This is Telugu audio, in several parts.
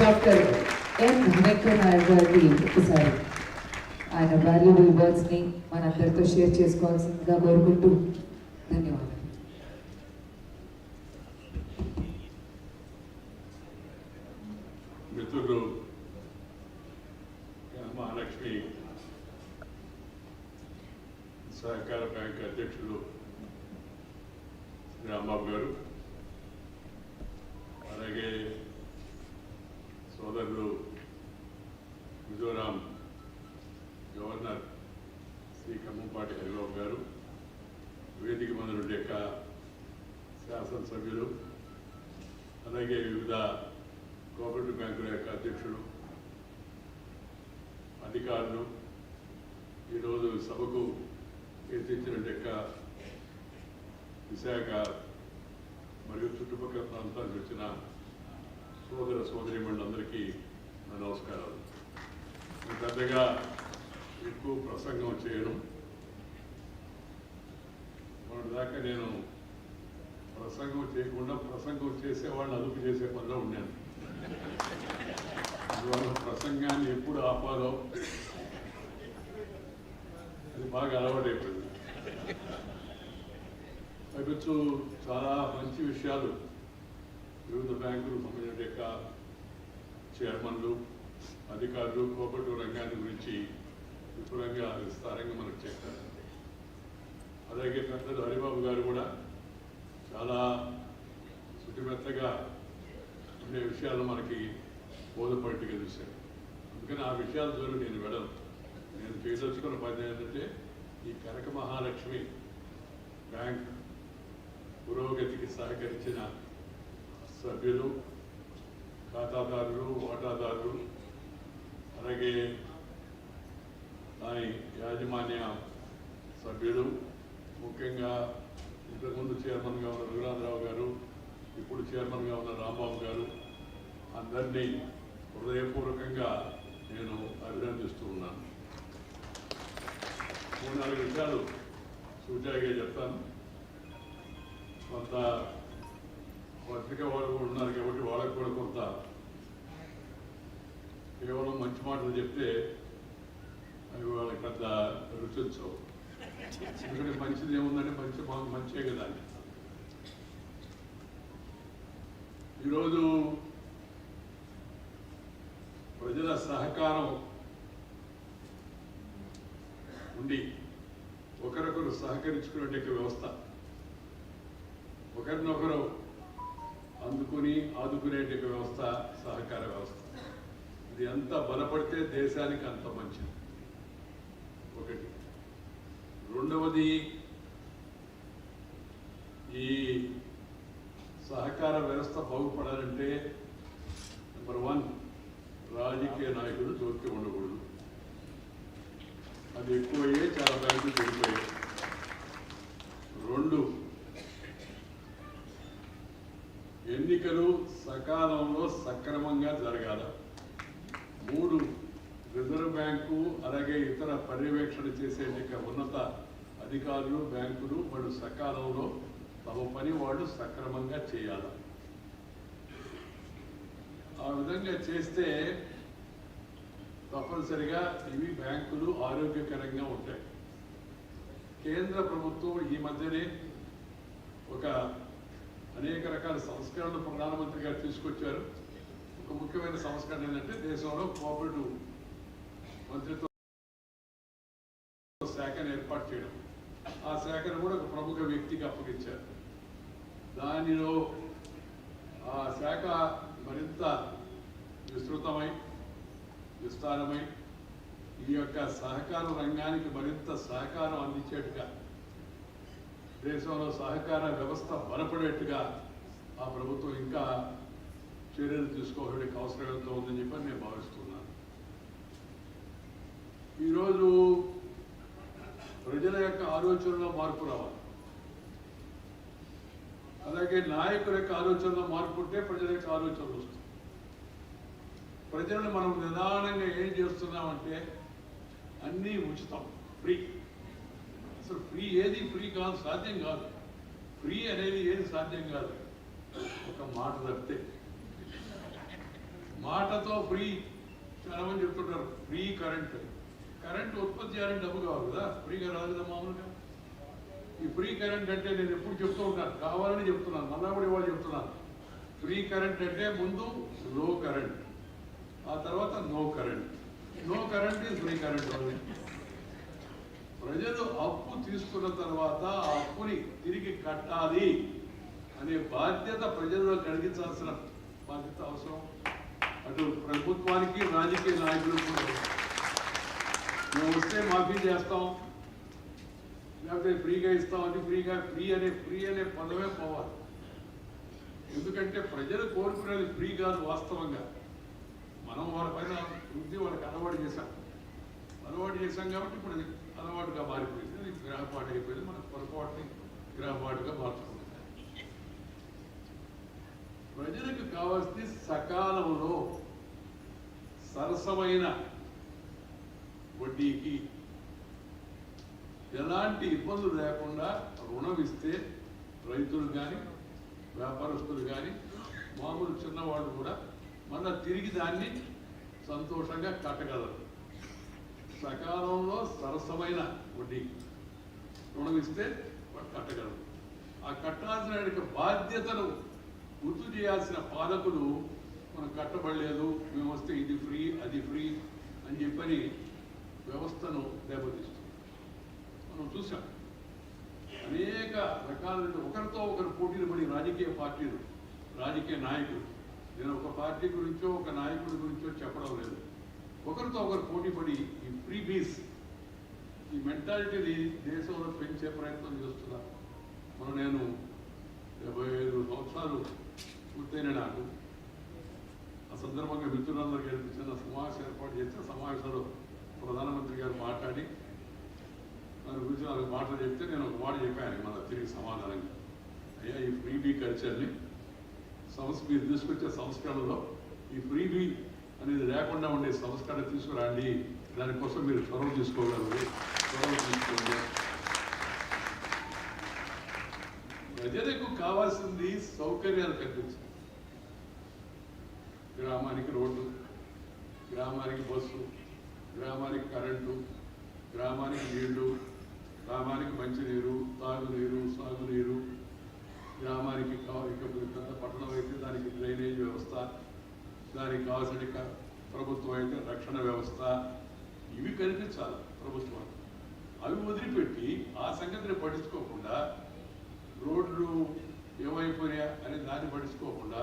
డాక్టర్ ఎం వెంకయ్య నాయుడు గారికి ఒకసారి ఆయన వాల్యుబుల్ వర్డ్స్ని మనందరితో షేర్ చేసుకోవాల్సిందిగా కోరుకుంటూ ధన్యవాదాలు మిత్రులు మహాలక్ష్మి సహకార బ్యాంక్ అధ్యక్షులు శ్రీ రాంబాబు గారు అలాగే సోదరులు మిజోరాం గవర్నర్ శ్రీ ఖమ్మంపాటి హరిబాబు గారు వేదిక మందుల యొక్క శాసనసభ్యులు అలాగే వివిధ కోఆపరేటివ్ బ్యాంకుల యొక్క అధ్యక్షుడు అధికారులు ఈరోజు సభకు కీర్తించిన యొక్క విశాఖ మరియు చుట్టుపక్కల ప్రాంతానికి వచ్చిన సోదర సోదరిమణులందరికీ నా నమస్కారాలు. పెద్దగా ఎక్కువ ప్రసంగం చేయడం చేయను మొన్నటిదాకా నేను ప్రసంగం చేయకుండా ప్రసంగం చేసే వాళ్ళని అదుపు చేసే పనిలో ఉన్నాను. అందువల్ల ప్రసంగాన్ని ఎప్పుడు ఆపాలో అది బాగా అలవాటైపోయింది. పైపెచ్చు చాలా మంచి విషయాలు. వివిధ బ్యాంకులు సంబంధించిన యొక్క చైర్మన్లు అధికారులు కోఆపరేటివ్ రంగాన్ని గురించి విపులంగా విస్తారంగా మనకు చెప్పారు. అలాగే పెద్దలు హరిబాబు గారు కూడా చాలా శుతిమెత్తగా ఉండే విషయాలు మనకి బోధపడిగా చూశారు. అందుకని ఆ విషయాల ద్వారా నేను వెళ్ళను. నేను చేయదలుచుకున్న పని ఏంటంటే ఈ కనక మహాలక్ష్మి బ్యాంక్ పురోగతికి సహకరించిన సభ్యులు ఖాతాదారులు వాటాదారులు అలాగే దాని యాజమాన్య సభ్యులు ముఖ్యంగా ఇంతకుముందు చైర్మన్గా ఉన్న రఘునాథరావు గారు ఇప్పుడు చైర్మన్గా ఉన్న రాంబాబు గారు అందరినీ హృదయపూర్వకంగా నేను అభినందిస్తూ ఉన్నాను. మూడు నాలుగు విషయాలు సూచాయిగా చెప్తాను. కొంత పత్రిక వాళ్ళు కూడా ఉన్నారు కాబట్టి వాళ్ళకి కూడా కొంత కేవలం మంచి మాటలు చెప్తే అవి వాళ్ళకి పెద్ద రుచించవు ఎందుకంటే మంచిది ఏముందంటే మంచి మంచే కదా అని ఈరోజు ప్రజల సహకారం ఉండి ఒకరొకరు సహకరించుకునేటువంటి వ్యవస్థ. ఒకరినొకరు అందుకుని ఆదుకునేటువంటి వ్యవస్థ సహకార వ్యవస్థ. ఇది ఎంత బలపడితే దేశానికి అంత మంచిది. ఒకటి. రెండవది ఈ సహకార వ్యవస్థ బాగుపడాలంటే నెంబర్ వన్ రాజకీయ నాయకులు జోక్యం ఉండకూడదు. అది ఎక్కువయ్యే చాలా బ్యాంకులు చెడిపోయాయి. రెండు ఎన్నికలు సకాలంలో సక్రమంగా జరగాల. మూడు రిజర్వ్ బ్యాంకు అలాగే ఇతర పర్యవేక్షణ చేసే యొక్క ఉన్నత అధికారులు బ్యాంకులు వాళ్ళు సకాలంలో తమ పని వాళ్ళు సక్రమంగా చేయాలి. ఆ విధంగా చేస్తే తప్పనిసరిగా ఇవి బ్యాంకులు ఆరోగ్యకరంగా ఉంటాయి. కేంద్ర ప్రభుత్వం ఈ మధ్యనే ఒక అనేక రకాల సంస్కరణలు ప్రధానమంత్రి గారు తీసుకొచ్చారు. ఒక ముఖ్యమైన సంస్కరణ ఏంటంటే దేశంలో కోఆపరేటివ్ మంత్రిత్వ శాఖను ఏర్పాటు చేయడం. ఆ శాఖను కూడా ఒక ప్రముఖ వ్యక్తికి అప్పగించారు. దానిలో ఆ శాఖ మరింత విస్తృతమై విస్తారమై ఈ యొక్క సహకార రంగానికి మరింత సహకారం అందించేట్టుగా దేశంలో సహకార వ్యవస్థ బలపడేట్టుగా ఆ ప్రభుత్వం ఇంకా చర్యలు తీసుకోవడానికి అవసరం ఎంతో ఉందని చెప్పి నేను భావిస్తున్నాను. ఈరోజు ప్రజల యొక్క ఆలోచనలో మార్పు రావాలి. అలాగే నాయకుల యొక్క ఆలోచనలో మార్పు ఉంటే ప్రజల యొక్క ఆలోచనలు వస్తాయి. ప్రజలను మనం నిదానంగా ఏం చేస్తున్నామంటే అన్నీ ఉచితం. ఫ్రీ. అసలు ఫ్రీ ఏది? ఫ్రీ కాదు సాధ్యం కాదు. ఫ్రీ అనేది ఏది సాధ్యం కాదు. ఒక మాట తప్పితే. మాటతో ఫ్రీ. చాలా మంది చెప్తుంటారు ఫ్రీ కరెంట్. కరెంట్ ఉత్పత్తి చేయాలంటే డబ్బు కావాలి కదా? ఫ్రీగా రాదు కదా మామూలుగా? ఈ ఫ్రీ కరెంట్ అంటే నేను ఎప్పుడు చెప్తూ ఉంటాను. కావాలని చెప్తున్నాను. మళ్ళా కూడా ఇవాళ చెప్తున్నాను. ఫ్రీ కరెంట్ అంటే ముందు లో కరెంట్ ఆ తర్వాత no current. No current is free current ప్రజలు అప్పు తీసుకున్న తర్వాత ఆ అప్పుని తిరిగి కట్టాలి అనే బాధ్యత ప్రజల్లో కలిగించాల్సిన బాధ్యత అవసరం. అటు ప్రభుత్వానికి రాజకీయ నాయకులకు కూడా మేము వస్తే మాఫీ చేస్తాం. లేకపోతే ఫ్రీగా ఇస్తాం అది ఫ్రీగా ఫ్రీ అనే ఫ్రీ అనే పదమే పోవాలి. ఎందుకంటే ప్రజలు కోరుకునేది ఫ్రీ కాదు వాస్తవంగా. మనం వాళ్ళ పైన వృద్ధి వాళ్ళకి అలవాటు చేశాం. అలవాటు చేశాం కాబట్టి ఇప్పుడు అది అలవాటుగా మారిపోయింది. అది గ్రహపాటు అయిపోయింది. మన పొరపాటుని గ్రహపాటుగా మార్చుకుంటాం ప్రజలకు కావాల్సింది సకాలంలో సరసమైన వడ్డీకి ఎలాంటి ఇబ్బందులు లేకుండా రుణం ఇస్తే రైతులు కానీ వ్యాపారస్తులు కానీ మామూలు చిన్నవాళ్ళు కూడా మళ్ళా తిరిగి దాన్ని సంతోషంగా కట్టగలరు. సకాలంలో సరసమైన వడ్డీ రుణం ఇస్తే కట్టగలరు. ఆ కట్టాల్సిన బాధ్యతను గుర్తు చేయాల్సిన పాలకులు మనం కట్టబడలేదు మేము వస్తే ఇది ఫ్రీ అది ఫ్రీ అని చెప్పని వ్యవస్థను దెబ్బతీస్తుంది. మనం చూసాం అనేక రకాలైన ఒకరితో ఒకరు పోటీలు పడి రాజకీయ పార్టీలు రాజకీయ నాయకులు. నేను ఒక పార్టీ గురించో ఒక నాయకుడి గురించో చెప్పడం లేదు. ఒకరితో ఒకరు పోటీ పడి ఈ ప్రీబీస్ ఈ మెంటాలిటీని దేశంలో పెంచే ప్రయత్నం చేస్తున్నా. మనం నేను డెబ్బై ఐదు సంవత్సరాలు పూర్తయిన నాకు ఆ సందర్భంగా మిత్రులందరికీ చిన్న సమావేశం ఏర్పాటు చేసిన సమావేశంలో ప్రధానమంత్రి గారు మాట్లాడి దాని గురించి నాకు మాటలు చెప్తే నేను ఒక మాట చెప్పాను మళ్ళీ తిరిగి సమాధానంగా అయ్యా ఈ ఫ్రీబీ కల్చర్ని సంస్థ మీరు తీసుకొచ్చే సంస్కరణలో ఈ ఫ్రీబీ అనేది లేకుండా ఉండే సంస్కరణ తీసుకురండి. దానికోసం మీరు చొరవ తీసుకోగలరు. చొరవ తీసుకోండి. ప్రజలకు కావాల్సింది సౌకర్యాలు కల్పించాలి గ్రామానికి రోడ్డు గ్రామానికి బస్సు గ్రామానికి కరెంటు గ్రామానికి నీళ్ళు గ్రామానికి మంచినీరు తాగునీరు సాగునీరు గ్రామానికి కావాలి ఇక పెద్ద పట్టణం అయితే దానికి డ్రైనేజ్ వ్యవస్థ దానికి కావాల్సిన ప్రభుత్వం అయితే రక్షణ వ్యవస్థ ఇవి కనిపించాలి ప్రభుత్వం అవి వదిలిపెట్టి ఆ సంగతిని పట్టించుకోకుండా రోడ్లు ఏమైపోయా అని దాన్ని పట్టించుకోకుండా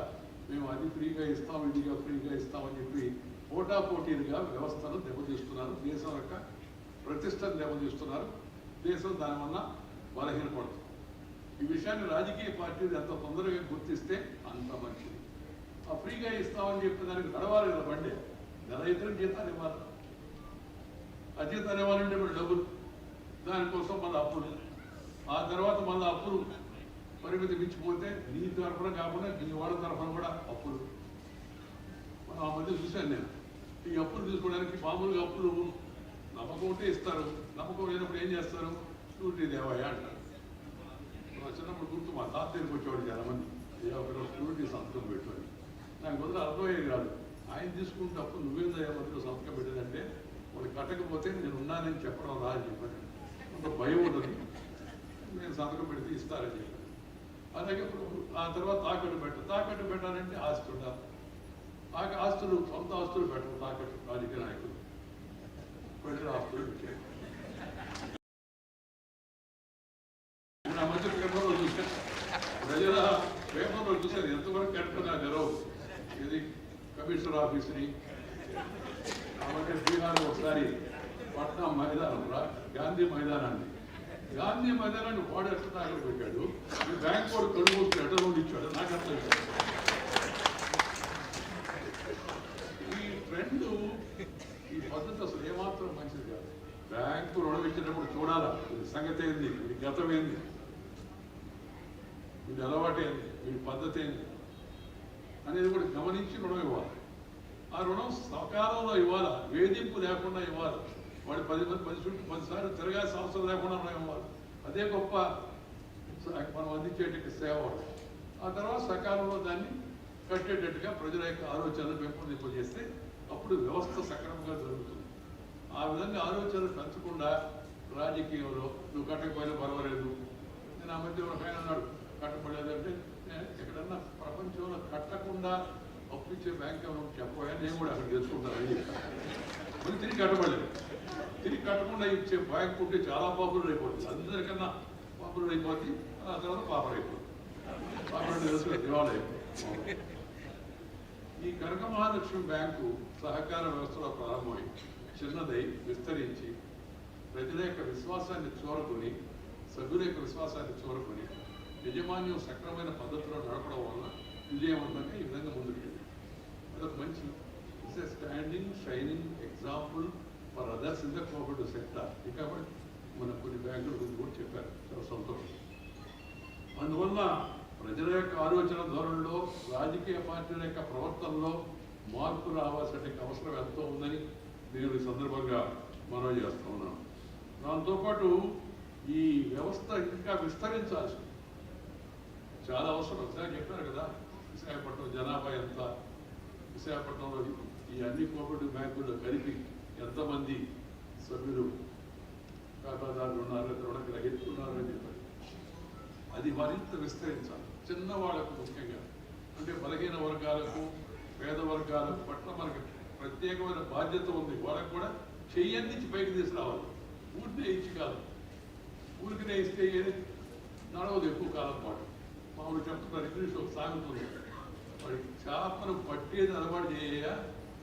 మేము అది ఫ్రీగా ఇస్తాం ఇండియా ఫ్రీగా ఇస్తామని చెప్పి పోటీలుగా వ్యవస్థను దెబ్బతీస్తున్నారు. దేశం యొక్క ప్రతిష్టను దెబ్బతీస్తున్నారు. దేశం దానివల్ల బలహీనపడుతుంది ఈ విషయాన్ని రాజకీయ పార్టీలు ఎంత తొందరగా గుర్తిస్తే అంత మంచిది. ఆ ఫ్రీగా ఇస్తామని చెప్పి దానికి నడవాలి కదా బండి. నెల ఇద్దరు జీతాలు ఇవ్వాలి. ఆ జీతాలు ఇవ్వాలంటే మరి డబ్బులు. దానికోసం మళ్ళీ అప్పులు ఆ తర్వాత మళ్ళీ అప్పులు పరిమితి మించిపోతే నీ తరఫున కాకుండా నీ వాళ్ళ తరఫున కూడా అప్పులు. మనం ఆ మధ్య చూశాను నేను. ఈ అప్పులు తీసుకోవడానికి మామూలుగా అప్పులు నమ్మకం ఉంటే ఇస్తారు. నమ్మకం లేనప్పుడు ఏం చేస్తారు? షూరిటీ దేవయ్య అంటారు. నా చిన్నప్పుడు గుర్తు మా తాత దగ్గరికి వచ్చేవాడు చాలామంది. ఏ ఒకరు షూరిటీ సంతకం పెట్టాడు నాకు మొదలు అర్థమయ్యేది కాదు. ఆయన తీసుకుంటే అప్పుడు నువ్వేం మొదలు సంతకం పెట్టిందంటే వాళ్ళు కట్టకపోతే నేను ఉన్నానని చెప్పడం రా అని చెప్పాను కొంత భయం ఉంటుంది నేను సంతకం పెడితే ఇస్తారని చెప్పాను అలాగే ఆ తర్వాత తాకట్టు పెట్ట తాకట్టు పెట్టాలంటే ఆస్తి ఉండాలి. నాకు ఆస్తులు సొంత ఆస్తులు పెట్టరు తాకట్టు. రాజకీయ నాయకులు. ప్రజల ఆస్తులు పెట్టారు నా మధ్య పేపర్లో చూశాను ప్రజల పేపర్లో చూశారు ఎంతవరకు కరెక్ట్ నాకు తెలవు ఇది కమిషనర్ ఆఫీస్ని కాబట్టి బీహార్ ఒకసారి పట్నా మైదానం రా- గాంధీ మైదానాన్ని. గాంధీ మైదానాన్ని వాడు ఎట్లా తాకట్టు పెట్టాడు? బ్యాంక్ వాడు కళ్ళు ఎట్లా ఉండి ఇచ్చాడు. నాకు అర్థం కాదు. ఈ ట్రెండ్ ఈ పద్ధతి అసలు ఏమాత్రం మంచిది కాదు. బ్యాంకు రుణం ఇచ్చినప్పుడు చూడాలా ఇది సంగతి ఏంది ఇది గతం ఏంది? వీడి అలవాటు ఏంది వీడి పద్ధతి ఏంది? అనేది కూడా గమనించి రుణం ఇవ్వాలి. ఆ రుణం సకాలంలో ఇవ్వాలా? వేధింపు లేకుండా ఇవ్వాలి. వాడి పది మంది పది చుట్టూ పదిసార్లు తిరగాల్సిన అవసరం లేకుండా రుణం ఇవ్వాలి. అదే గొప్ప మనం అందించేటువంటి సేవ ఆ తర్వాత సకాలంలో దాన్ని కట్టేటట్టుగా ప్రజల యొక్క ఆలోచనలు పెంపొందింపజేస్తే అప్పుడు వ్యవస్థ సక్రమంగా జరుగుతుంది. ఆ విధంగా ఆలోచనలు పెంచకుండా రాజకీయంలో నువ్వు కట్టకపోయినా పర్వాలేదు నేను ఆ మధ్య ఒక ఆయన అన్నాడు కట్టపడలేదు ఎక్కడన్నా ప్రపంచంలో కట్టకుండా అప్పిచ్చే బ్యాంక్ ఏమైనా చెప్పబోయా? నేను కూడా అక్కడ తెలుసుకుంటాను అని మళ్ళీ తిరిగి కట్టబడలేదు. తిరిగి కట్టకుండా ఇచ్చే బ్యాంక్ ఉంటే చాలా పాపులర్ అయిపోతుంది. అందరికన్నా పాపులర్ అయిపోతుంది ఆ తర్వాత పాపర్ అయిపోతుంది పాపర్ తెలుసు ఈ కనక మహాలక్ష్మి బ్యాంకు సహకార వ్యవస్థలో ప్రారంభమై చిన్నదై విస్తరించి ప్రజల యొక్క విశ్వాసాన్ని చూరకొని సభ్యుల యొక్క విశ్వాసాన్ని చూరకొని యజమాన్యం సక్రమైన పద్ధతిలో నడపడం వల్ల విజయవంతంగా ఈ విధంగా ముందుకెళ్ళింది. అదొక మంచి it's a standing shining example for others in the cooperative sector. ఇంకా మన కొన్ని బ్యాంకుల గురించి కూడా చెప్పారు. చాలా సంతోషం. అందువల్ల ప్రజల యొక్క ఆలోచన ధోరణిలో రాజకీయ పార్టీల యొక్క ప్రవర్తనలో మార్పు రావాల్సిన అవసరం ఎంతో ఉందని నేను ఈ సందర్భంగా మనవి చేస్తూ ఉన్నాను. దాంతోపాటు ఈ వ్యవస్థ ఇంకా విస్తరించాల్సి చాలా అవసరం. ఒకసారి చెప్పారు కదా విశాఖపట్నం జనాభా ఎంత విశాఖపట్నంలో ఈ అన్ని కోఆపరేటివ్ బ్యాంకుల్లో కలిపి ఎంతమంది సభ్యులు ఖాతాదారులు ఉన్నారు రుణగ్రహీతలు ఉన్నారు అని చెప్పి అది మరింత విస్తరించాలి. చిన్నవాళ్ళకు ముఖ్యంగా. అంటే బలహీన వర్గాలకు పేద వర్గాలకు పట్ల మనకి ప్రత్యేకమైన బాధ్యత ఉంది. వాళ్ళకు కూడా చెయ్యందించి పైకి తీసుకురావాలి. ఊరినే ఇచ్చి కాదు. ఊరికినే ఇస్తే ఏది? నడవదు ఎక్కువ కాలం పాటు. మామూలు చెప్తున్నారు ఇంగ్లీష్ ఒక మరి ఉంది చేపను పట్టేది అలవాటు చేయ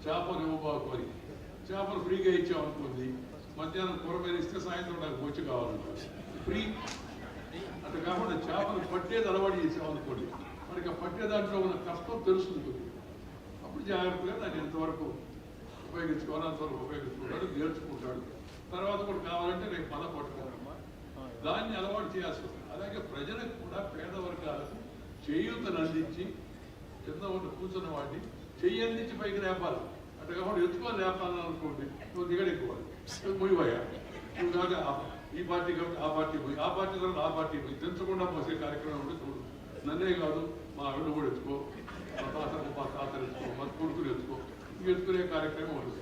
చేపను ఇవ్వబాకు అని. చేపలు ఫ్రీగా ఇచ్చామనుకుంది మధ్యాహ్నం కూర మీద ఇస్తే సాయంత్రం నాకు వచ్చి కావాలంటారు. ఫ్రీ అట్లా కాకుండా చేపలు పట్టేది అలవాటు చేసామనుకోండి మనకి ఆ పట్టే దాంట్లో ఉన్న కష్టం తెలుస్తుంది అప్పుడు జాగ్రత్తగా దాన్ని ఎంతవరకు ఉపయోగించుకోవాలి అంతవరకు ఉపయోగించుకుంటాడు నేర్చుకుంటాడు. తర్వాత కూడా కావాలంటే రేపు పద పట్టుకోవాలమ్మా. దాన్ని అలవాటు చేయాల్సి వస్తుంది. అలాగే ప్రజలకు కూడా పేద వర్గాలకు చేయూతను అందించి కింద ఉన్న కూర్చున్న వాడిని చెయ్యి అందించి పైకి లేపాలి. అంటే కాకుండా ఎత్తుకొని లేపాలని అనుకోండి నువ్వు దిగడెక్కువాలి నువ్వు నువ్వు కాక ఈ పార్టీ కాబట్టి ఆ పార్టీ పోయి ఆ పార్టీ తర్వాత ఆ పార్టీ పోయి తెంచకుండా పోసే కార్యక్రమం ఉంటే చూడు. నన్నే కాదు మా ఆవిడ కూడా ఎత్తుకో మా తాత మా తాత ఎత్తుకో మా కొడుకులు ఎత్తుకో ఇవి ఎత్తుకునే కార్యక్రమం ఉండదు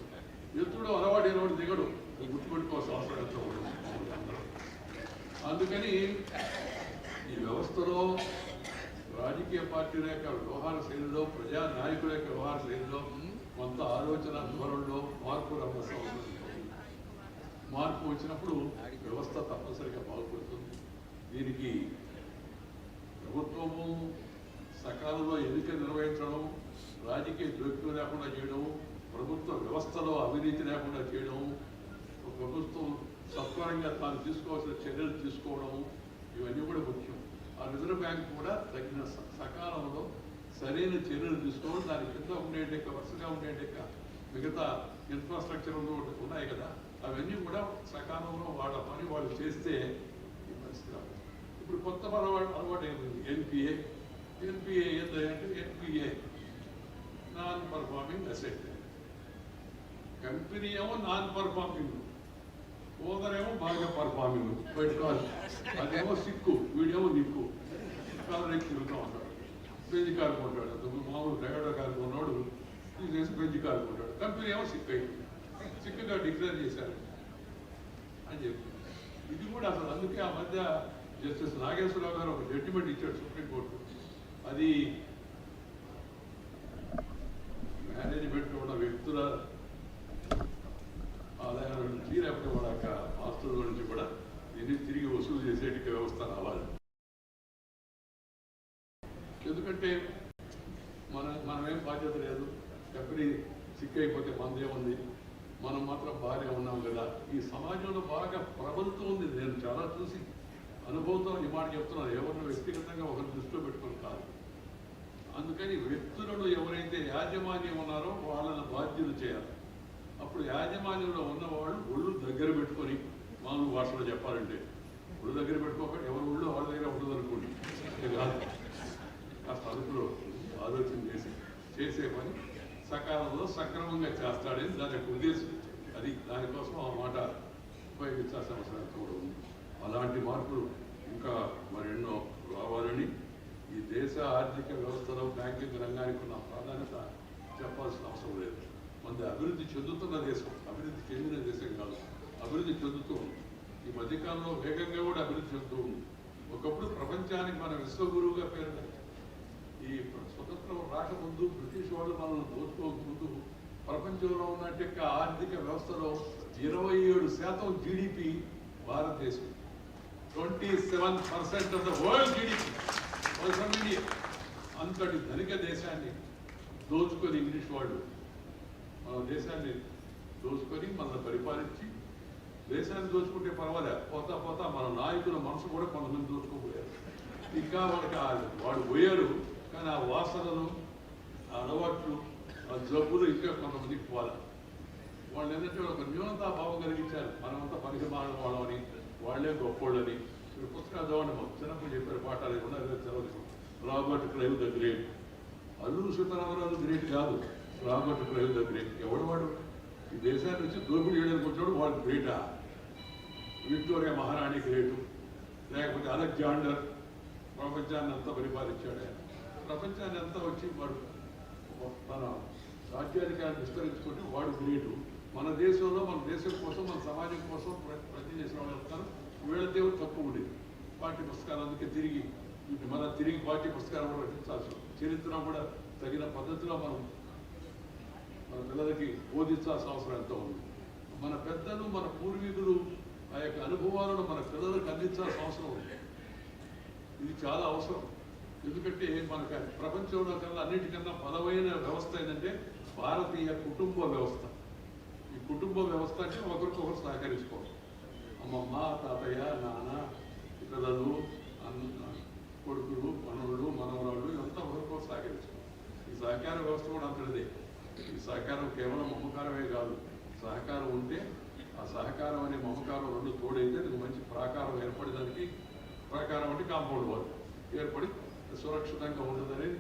ఎత్తుడు అలవాటు అయినవాడు దిగడు గుర్తుపెట్టుకోవాల్సిన అవసరం ఎంతో అందుకని ఈ వ్యవస్థలో రాజకీయ పార్టీల యొక్క వ్యవహార శైలిలో ప్రజా నాయకుల యొక్క వ్యవహార శైలిలో కొంత ఆలోచన ధోరణిలో మార్పు రావాల్సిన అవసరం మార్పు వచ్చినప్పుడు వ్యవస్థ తప్పనిసరిగా బాగుపడుతుంది. దీనికి ప్రభుత్వము సకాలంలో ఎన్నిక నిర్వహించడం రాజకీయ జోక్యం లేకుండా చేయడం ప్రభుత్వ వ్యవస్థలో అవినీతి లేకుండా చేయడం ప్రభుత్వం సత్వరంగా తాను తీసుకోవాల్సిన చర్యలు తీసుకోవడం ఇవన్నీ కూడా ముఖ్యం. ఆ రిజర్వ్ బ్యాంక్ కూడా తగిన స- సకాలంలో సరైన చర్యలు తీసుకోవడం దాని కింద ఉండేట వరుసగా ఉండేట మిగతా ఇన్ఫ్రాస్ట్రక్చర్ ఉన్నాయి కదా అవన్నీ కూడా సకాలంలో వాళ్ళ పని వాళ్ళు చేస్తే ఈ పరిస్థితి ఇప్పుడు కొత్త అలవాటు అలవాటు ఏముంది ఎన్పిఏ ఎన్పిఏ ఏంటంటే NPA non performing asset company ఏమో నాన్ పర్ఫార్మింగ్ ఓనర్ ఏమో బాగా పర్ఫార్మింగ్ పెట్టుకోవాలి అదేమో సిక్కు వీడేమో నిక్కు. కాలు తిరుగుతూ ఉంటాడు. బెంజ్ కారు కొంటాడు మామూలు టయోటా కారు కొన్నాడు తీసేసి బెంజ్ కారు కొంటాడు కంపెనీ ఏమో సిక్ అయింది సిక్కుగా డిక్లేర్ చేశారు. అని చెప్పి ఇది కూడా అసలు అందుకే ఆ మధ్య జస్టిస్ నాగేశ్వరరావు గారు ఒక జడ్జిమెంట్ ఇచ్చాడు సుప్రీంకోర్టు అది మేనేజ్మెంట్ ఉన్న వ్యక్తుల ఆదాయాల నుంచి లేకపోతే వాళ్ళ యొక్క ఆస్తుల నుంచి కూడా దీన్ని తిరిగి వసూలు చేసేటికి వ్యవస్థ రావాలి ఎందుకంటే మన మనమేం బాధ్యత లేదు కంపెనీ సిక్ అయిపోతే మనదే ఉంది మనం మాత్రం బాగానే ఉన్నాం కదా ఈ సమాజంలో బాగా ప్రబలుతూ ఉంది నేను చాలా చూసి అనుభవంతో ఈ మాట చెప్తున్నాను ఎవరిని వ్యక్తిగతంగా ఒకరి దృష్టిలో పెట్టుకొని కాదు అందుకని వ్యక్తులను ఎవరైతే యాజమాన్యం ఉన్నారో వాళ్ళని బాధ్యులు చేయాలి అప్పుడు యాజమాన్యంలో ఉన్నవాళ్ళు ఒళ్ళు దగ్గర పెట్టుకొని మామూలు భాషలో చెప్పాలంటే ఒళ్ళు దగ్గర పెట్టుకోక ఎవరి ఒళ్ళు వాళ్ళ దగ్గర ఉండదు అనుకోండి ఇది కాదు కాస్త అదుపులో ఆలోచన చేసి చేసే పని సకాలంలో సక్రమంగా చేస్తాడని దాని యొక్క ఉద్దేశం. అది దానికోసం ఆ మాట ఉపయోగించాల్సిన అవసరం కూడా ఉంది. అలాంటి మార్పులు ఇంకా మరెన్నో రావాలని ఈ దేశ ఆర్థిక వ్యవస్థలో బ్యాంకింగ్ రంగానికి ఉన్న ప్రాధాన్యత చెప్పాల్సిన అవసరం లేదు. మనది అభివృద్ధి చెందుతున్న దేశం అభివృద్ధి చెందిన దేశం కాదు. అభివృద్ధి చెందుతూ ఉంది. ఈ మధ్యకాలంలో వేగంగా కూడా అభివృద్ధి చెందుతూ ఉంది. ఒకప్పుడు ప్రపంచానికి మన విశ్వగురువుగా పేరు ఈ స్వతంత్రం రాకముందు బ్రిటిష్ వాళ్ళు మనల్ని దోచుకోకముందు ప్రపంచంలో ఉన్నట్టు యొక్క ఆర్థిక వ్యవస్థలో ఇరవై ఏడు శాతం జీడిపి భారతదేశం. Twenty seven percent of the world GDP India అంతటి ధనిక దేశాన్ని దోచుకొని ఇంగ్లీష్ వాళ్ళు మన దేశాన్ని దోచుకొని మనల్ని పరిపాలించి దేశాన్ని దోచుకుంటే పర్వాలే పోతా పోతా మన నాయకుల మనసు కూడా కొంతమంది దోచుకోపోయారు ఇంకా వాళ్ళకి వాడు పోయారు. కానీ ఆ వాసనలు ఆ అలవాట్లు ఆ జబ్బులు ఇంకా కొంతమందికి పోలే వాళ్ళు ఏంటంటే ఒక న్యూనతా భావం కలిగించారు. మనమంతా పనికి మారిన వాళ్ళని వాళ్ళే గొప్పోళ్ళని. ఇప్పుడు పుస్తకాలు చదవండి మాకు. చిన్నప్పుడు చెప్పారు పాఠాలు ఏమన్నా అదే Robert Clive the great. Alluri Sitaramaraju great కాదు. Robert Clive the great. ఎవడు వాడు? ఈ దేశాన్ని వచ్చి దోపిడీ చేయడానికి వచ్చాడు వాడు గ్రేటా? విక్టోరియా మహారాణి గ్రేటు. లేకపోతే అలెగ్జాండర్. ప్రపంచాన్ని అంతా పరిపాలించాడు ఆయన. ప్రపంచాన్ని అంతా వచ్చి వాడు మన రాజ్యాధికారాన్ని విస్తరించుకుంటే వాడు గ్రేటు మన దేశంలో మన దేశం కోసం మన సమాజం కోసం ప్రతి చేసిన వాళ్ళు వెళ్తారు వీళ్ళ దేవుడు తక్కువ ఉండేది. పాఠ్య పుస్తకాలు అందుకే తిరిగి మన తిరిగి పాఠ్య పుస్తకాలు కూడా రచించాల్సి చరిత్ర కూడా తగిన పద్ధతిలో మనం మన పిల్లలకి బోధించాల్సిన అవసరం ఎంతో ఉంది. మన పెద్దలు మన పూర్వీకులు ఆ యొక్క అనుభవాలను మన పిల్లలకు అందించాల్సిన అవసరం ఉంది. ఇది చాలా అవసరం. ఎందుకంటే మనకు ప్రపంచంలో కన్నా అన్నిటికన్నా బలమైన వ్యవస్థ ఏంటంటే భారతీయ కుటుంబ వ్యవస్థ. ఈ కుటుంబ వ్యవస్థ అంటే ఒకరికొకరు సహకరించుకోవాలి. అమ్మమ్మ తాతయ్య నాన్న పిల్లలు అన్న కొడుకులు పనులు మనవరాళ్ళు ఇదంతా ఒకరికొకరు సహకరించుకోవాలి. ఈ సహకార వ్యవస్థ కూడా అంతటిదే. ఈ సహకారం కేవలం మమకారమే కాదు. సహకారం ఉంటే ఆ సహకారం అనే మమకారం రెండు తోడైతే మంచి ప్రాకారం ఏర్పడేదానికి ప్రాకారం అంటే కాంపౌండ్ వాళ్ళు ఏర్పడి సురక్షితంగా ఉండదని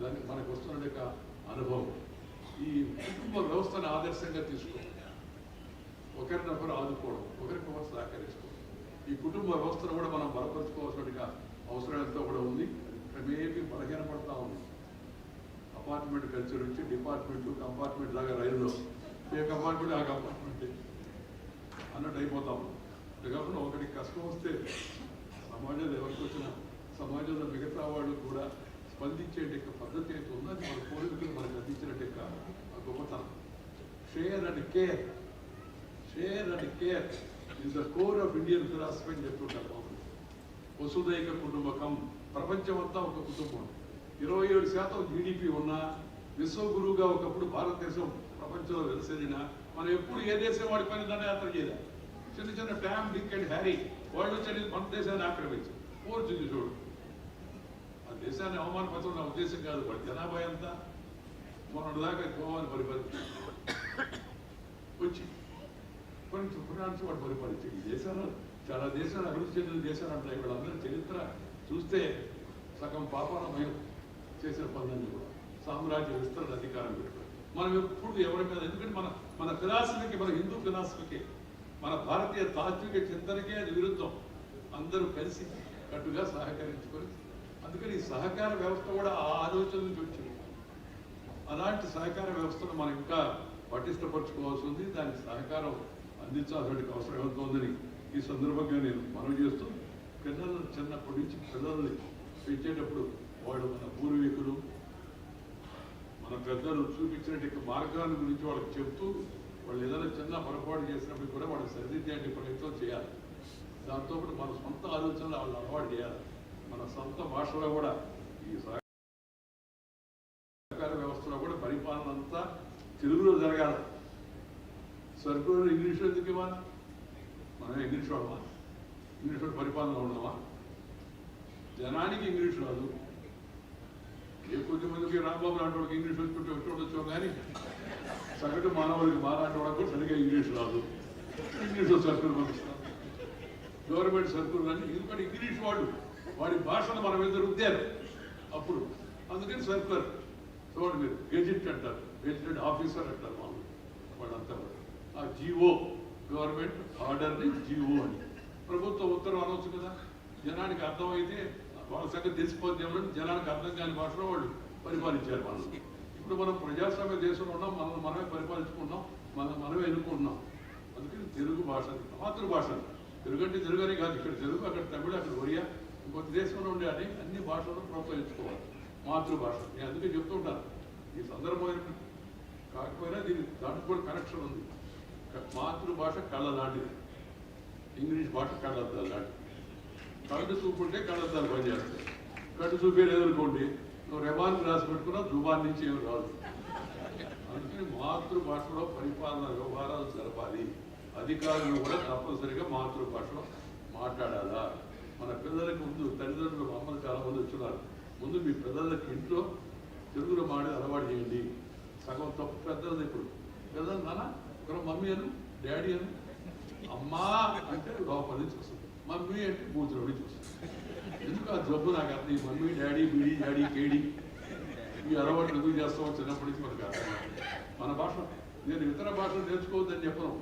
దానికి మనకు వస్తున్న యొక్క అనుభవం. ఈ కుటుంబ వ్యవస్థను ఆదర్శంగా తీసుకో ఒకరినొకరు ఆదుకోవడం ఒకరికొకరు సహకరించుకోవడం ఈ కుటుంబ వ్యవస్థను కూడా మనం బలపరుచుకోవాల్సిన అవసరం ఎంతో కూడా ఉంది. క్రమేపీ బలహీనపడతా ఉంది. అపార్ట్మెంట్ కల్చర్ వచ్చి డిపార్ట్మెంట్ కంపార్ట్మెంట్ లాగా రైల్లో ఏ కంపార్ట్మెంట్ ఆ కంపార్ట్మెంట్ అన్నట్టు అయిపోతాము అంతే కాకుండా ఒకరికి కష్టం వస్తే సమాజంలో ఎవరికి వచ్చినా సమాజంలో మిగతా వాళ్ళు కూడా స్పందించే యొక్క పద్ధతి అయితే ఉందో అది మన పూర్వీకులు మనకు అందించినట్టు యొక్క గొప్పతనం. Share and care share and care is the core of Indian philosophy అని చెప్తుంటారు మామూలు. వసుదైక కుటుంబకం. ప్రపంచం అంతా ఒక కుటుంబం. ఇరవై ఏడు శాతం జీడిపి ఉన్న విశ్వగురువుగా ఒకప్పుడు భారతదేశం ప్రపంచంలో వెలసిల్లిన మనం ఎప్పుడు ఏ దేశం వాడి పని దాన్ని చేయాలి. చిన్న చిన్న ట్యామ్ డిక్ అండ్ హ్యారీ వాళ్ళు వచ్చి మన దేశాన్ని ఆక్రమించి. పోర్చుగీ చూడు. దేశాన్ని అవమానపరచడం నా ఉద్దేశం కాదు వాడి జనాభా ఎంత? మొన్నటిదాకా గోవాని పరిపాలించారు వచ్చి కొన్ని పురాణించి వాడు పరిపాలించాడు. ఈ దేశాలు చాలా దేశాలు అభివృద్ధి చెందిన దేశాలు అంటాయి వీళ్ళందరూ చరిత్ర చూస్తే సగం పాపాలమయం చేసిన పనులన్నీ కూడా. సామ్రాజ్య విస్తరణ అధికారం పెట్టుకోవాలి మనం ఎప్పుడు ఎవరి మీద ఎందుకంటే మన మన ఫిలాసఫీకి మన హిందూ ఫిలాసఫీకి మన భారతీయ తాత్విక చింతనకే అది విరుద్ధం. అందరూ కలిసి కట్టుగా సహకరించుకొని అందుకని సహకార వ్యవస్థ కూడా ఆ ఆలోచన నుంచి వచ్చింది అలాంటి సహకార వ్యవస్థను మనం ఇంకా పటిష్టపరచుకోవాల్సి ఉంది దానికి సహకారం అందించాల్సిన అవసరం అవుతోందని ఈ సందర్భంగా నేను మనవి చేస్తూ పిల్లలు చిన్నప్పటి నుంచి పిల్లల్ని పెంచేటప్పుడు వాళ్ళు మన పూర్వీకులు మన పెద్దలు చూపించినట్టు మార్గాల గురించి వాళ్ళకి చెప్తూ వాళ్ళు ఏదైనా చిన్న పొరపాటు చేసినప్పుడు కూడా వాళ్ళు సరిదిద్దే ప్రయత్నం చేయాలి. దాంతోపాటు మన సొంత ఆలోచనలు వాళ్ళు అలవాటు చేయాలి. మన సొంత భాషలో కూడా ఈ సహకార వ్యవస్థలో కూడా పరిపాలన అంతా తెలుగులో జరగాలి. సర్కులర్ ఇంగ్లీష్లో ఎందుకు ఇవ్వాలి? మనం ఇంగ్లీష్ వాడమా ఇంగ్లీష్ పరిపాలన ఉండమా జనానికి ఇంగ్లీష్ రాదు. ఏ కొద్ది మందికి రాంబాబు లాంటి వాడికి ఇంగ్లీష్ వచ్చుకుంటే వచ్చి ఉండొచ్చు కానీ సగటు మానవుడికి మాలాంటి వాడికి కూడా సరిగ్గా ఇంగ్లీష్ రాదు. ఇంగ్లీష్లో సర్కులు పంపిస్తాం. గవర్నమెంట్ సర్కులర్ అని ఎందుకంటే ఇంగ్లీష్ వాడు వాడి భాషను మన మీద రుద్దారు. అప్పుడు అందుకని సర్కులర్ చూడండి మీరు గెజిట్ అంటారు గెజిటెడ్ ఆఫీసర్ అంటారు వాళ్ళు వాళ్ళంతా ఆ జీవో గవర్నమెంట్ ఆర్డర్ని జీవో అని. ప్రభుత్వం ఉత్తరం అనవచ్చు కదా. జనానికి అర్థమైతే వాళ్ళ సంగతి తెలిసిపోతేమో జనానికి అర్థం కాని భాషలో వాళ్ళు పరిపాలించారు వాళ్ళు. ఇప్పుడు మనం ప్రజాస్వామ్య దేశంలో ఉన్నాం మనం మనమే పరిపాలించుకున్నాం మనం మనమే ఎన్నుకుంటున్నాం. అందుకని తెలుగు భాష మాతృభాష తెలుగు అంటే తెలుగు అని కాదు ఇక్కడ తెలుగు అక్కడ తమిళ అక్కడ ఒరియా ఇంకొక దేశంలో ఉండే అని అన్ని భాషలను ప్రోత్సహించుకోవాలి. మాతృభాష. నేను అందుకే చెప్తూ ఉంటాను ఈ సందర్భం కాకపోయినా దీని దాంట్లో కూడా కనెక్షన్ ఉంది. మాతృభాష కళ్ళ లాంటిది. ఇంగ్లీష్ భాష కళ్ళద్దాలు లాంటిది. కళ్ళు చూపుంటే కళ్ళద్దాలు పనిచేస్తాయి కళ్ళు చూపే లేదనుకోండి నువ్వు రెమాన్ రాసి పెట్టుకున్నా జుబాన్ నుంచి ఏమి రాదు. అందుకని మాతృభాషలో పరిపాలన వ్యవహారాలు జరపాలి. అధికారులు కూడా తప్పనిసరిగా మాతృభాషలో మాట్లాడాలా మన పిల్లలకి ముందు తల్లిదండ్రులు మా అమ్మలు చాలా మంది వచ్చున్నారు ముందు మీ పిల్లలకి ఇంట్లో తెలుగులో మాడే అలవాటు చేయండి. సగం తప్పు పెద్దది ఇప్పుడు. పెద్దలు నాన్న ఒకరు మమ్మీ అను డాడీ అను. అమ్మా అంటే లోపల నుంచి వస్తుంది. మమ్మీ అంటే కూతురు నుంచి వస్తుంది. ఎందుకు ఆ జబ్బు నాకు అర్థం మమ్మీ డాడీ బీడీ డాడీ కేడీ? ఈ అలవాట్లు ఎందుకు చేస్తామో చిన్నప్పటి నుంచి మనకు అర్థం మన భాష నేను ఇతర భాషలు నేర్చుకోవద్దని చెప్పను.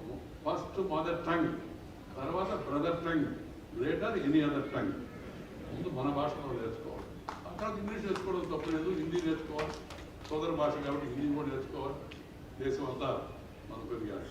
ఫస్ట్ మదర్ టంగ్ తర్వాత brother tongue later any other tongue. ముందు మన భాషలో నేర్చుకోవాలి. కాదు ఇంగ్లీష్ నేర్చుకోవడం తప్పలేదు హిందీ నేర్చుకోవాలి. సోదర భాష కాబట్టి హిందీ కూడా నేర్చుకోవాలి. దేశం అంతా మన పెరిగాలి